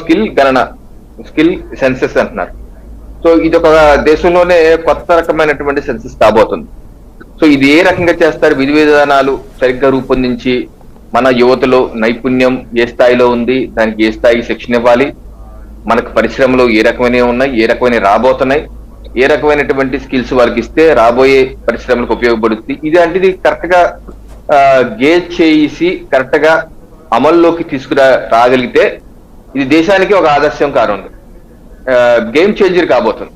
Skill గణన skill senses అంటున్నారు. So ఇది ఒక దేశంలోనే కొత్త రకమైనటువంటి సెన్సెస్ కాబోతుంది. సో ఇది ఏ రకంగా చేస్తారు? విధి విధానాలు సరిగ్గా రూపొందించి మన యువతలో నైపుణ్యం ఏ స్థాయిలో ఉంది? దానికి ఏ స్థాయి శిక్షణ ఇవ్వాలి? మనకు పరిశ్రమలు ఏ రకమైనవి ఉన్నాయి? ఏ రకమైన రాబోతున్నాయి? ఏ రకమైనటువంటి స్కిల్స్ వాళ్ళకి ఇస్తే రాబోయే పరిశ్రమలకు ఉపయోగపడుతుంది? ఇలాంటిది కరెక్ట్గా గేజ్ చేసి కరెక్ట్గా అమల్లోకి తీసుకురా రాగలిగితే ఇది దేశానికి ఒక ఆదర్శం కానుంది. గేమ్ చేంజర్ కాబోతుంది.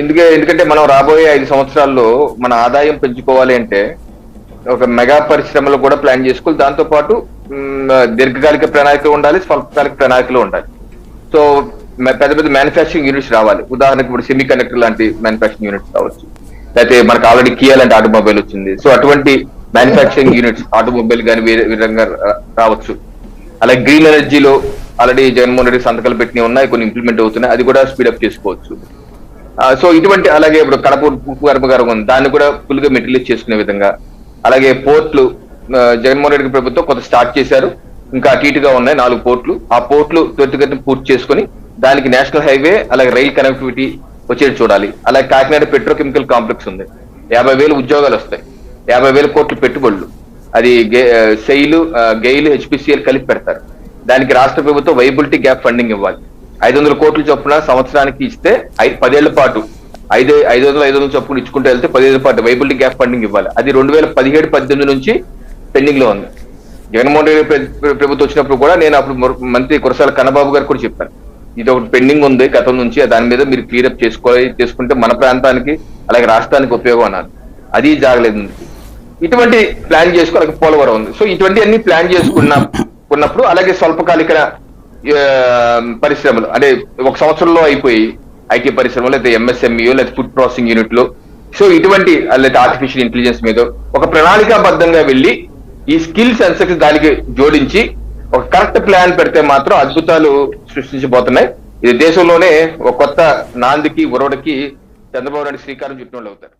ఎందుకే ఎందుకంటే మనం రాబోయే ఐదు సంవత్సరాల్లో మన ఆదాయం పెంచుకోవాలి అంటే ఒక మెగా పరిశ్రమలు కూడా ప్లాన్ చేసుకోవాలి దాంతో పాటు దీర్ఘకాలిక ప్రణాళికలు ఉండాలి స్వల్పకాలిక ప్రణాళికలు ఉండాలి. సో పెద్ద పెద్ద మ్యానుఫ్యాక్చరింగ్ యూనిట్స్ రావాలి. ఉదాహరణకు ఇప్పుడు సెమీ కండక్టర్ లాంటి మ్యానుఫ్యాక్చరింగ్ యూనిట్స్ కావచ్చు. లేకపోతే మనకు ఆల్రెడీ కియా లాంటి ఆటోమొబైల్ వచ్చింది. సో అటువంటి మ్యానుఫ్యాక్చరింగ్ యూనిట్స్ ఆటోమొబైల్ కానీ వేరే విధంగా రా- రావచ్చు. అలాగే గ్రీన్ ఎనర్జీలో ఆల్రెడీ జగన్మోహన్ రెడ్డి సంతకాలు పెట్టినవి ఉన్నాయి కొన్ని ఇంప్లిమెంట్ అవుతున్నాయి అది కూడా స్పీడప్ చేసుకోవచ్చు. సో ఇటువంటి అలాగే ఇప్పుడు కడప ఉప్పు ఉంది దాన్ని కూడా ఫుల్గా చేసుకునే విధంగా. అలాగే పోర్ట్లు జగన్మోహన్ రెడ్డి ప్రభుత్వం కొంత స్టార్ట్ చేశారు ఇంకా అటు ఇటుగా ఉన్నాయి నాలుగు పోర్ట్లు. ఆ పోర్ట్లు త్వరితగతిన పూర్తి చేసుకొని దానికి నేషనల్ హైవే అలాగే రైల్ కనెక్టివిటీ వచ్చేది చూడాలి. అలాగే కాకినాడ పెట్రోకెమికల్ కాంప్లెక్స్ ఉంది. యాభై వేలు ఉద్యోగాలు వస్తాయి. యాభై వేల కోట్లు పెట్టుబడులు. అది గే- ఆ, సెయిల్ గెయిల్ హెచ్పిసిఎల్ కలిపి పెడతారు. దానికి రాష్ట్ర ప్రభుత్వం వైబిలిటీ గ్యాప్ ఫండింగ్ ఇవ్వాలి. ఐదు వందల కోట్ల చొప్పున సంవత్సరానికి ఇస్తే ఐ- పదేళ్ళ పాటు ఐదు ఐదు వందల ఐదు వందల చొప్పున ఇచ్చుకుంటూ వెళ్తే పదిహేడు పాటు వైబిలిటీ గ్యాప్ ఫండింగ్ ఇవ్వాలి. అది రెండు వేల పదిహేడు పద్దెనిమిది నుంచి పెండింగ్లో ఉంది. జగన్మోహన్ రెడ్డి ప్రభుత్వం వచ్చినప్పుడు కూడా నేను అప్పుడు మంత్రి కురసాల కన్నబాబు గారు కూడా చెప్పాను. ఇది ఒకటి పెండింగ్ ఉంది గతం నుంచి దాని మీద మీరు క్లియర్ అప్ చేసుకోవాలి చేసుకుంటే మన ప్రాంతానికి అలాగే రాష్ట్రానికి ఉపయోగం అన్నారు. అది జాగలేదు. ఇటువంటి ప్లాన్ చేసుకోవాలి పోలవరం ఉంది. సో ఇటువంటి అన్ని ప్లాన్ చేసుకున్న. ఉన్నప్పుడు అలాగే స్వల్పకాలిక పరిశ్రమలు అంటే ఒక సంవత్సరంలో అయిపోయి ఐటీ పరిశ్రమలు లేదా ఎంఎస్ఎంఈ లేదా ఫుడ్ ప్రాసెసింగ్ యూనిట్లో సో ఇటువంటి లేదా ఆర్టిఫిషియల్ ఇంటెలిజెన్స్ మీద ఒక ప్రణాళికాబద్ధంగా వెళ్ళి ఈ స్కిల్ సెన్సెక్స్ దానికి జోడించి ఒక కరెక్ట్ ప్లాన్ పెడితే మాత్రం అద్భుతాలు సృష్టించబోతున్నాయి. ఇది దేశంలోనే ఒక కొత్త నాందికి ఉరవడికి చంద్రబాబు నాయుడు శ్రీకారం చుట్టిన వాళ్ళు అవుతారు.